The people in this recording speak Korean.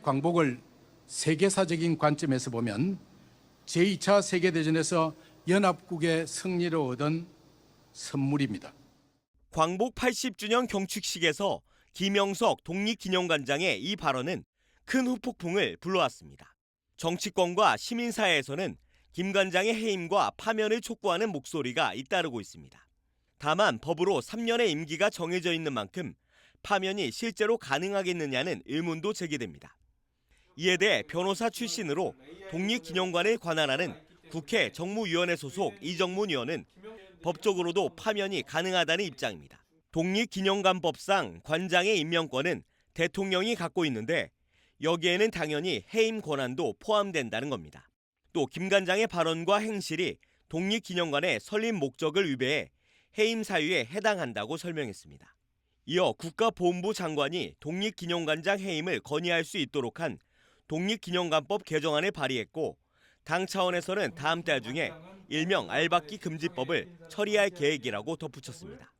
광복을 세계사적인 관점에서 보면 제2차 세계대전에서 연합국의 승리를 얻은 선물입니다. 광복 80주년 경축식에서 김영석 독립기념관장의 이 발언은 큰 후폭풍을 불러왔습니다. 정치권과 시민사회에서는 김 관장의 해임과 파면을 촉구하는 목소리가 잇따르고 있습니다. 다만 법으로 3년의 임기가 정해져 있는 만큼 파면이 실제로 가능하겠느냐는 의문도 제기됩니다. 이에 대해 변호사 출신으로 독립기념관을 관할하는 국회 정무위원회 소속 이정문 의원은 법적으로도 파면이 가능하다는 입장입니다. 독립기념관법상 관장의 임명권은 대통령이 갖고 있는데 여기에는 당연히 해임 권한도 포함된다는 겁니다. 또 김 관장의 발언과 행실이 독립기념관의 설립 목적을 위배해 해임 사유에 해당한다고 설명했습니다. 이어 국가보훈부 장관이 독립기념관장 해임을 건의할 수 있도록 한 독립기념관법 개정안을 발의했고 당 차원에서는 다음 달 중에 일명 알박기 금지법을 처리할 계획이라고 덧붙였습니다.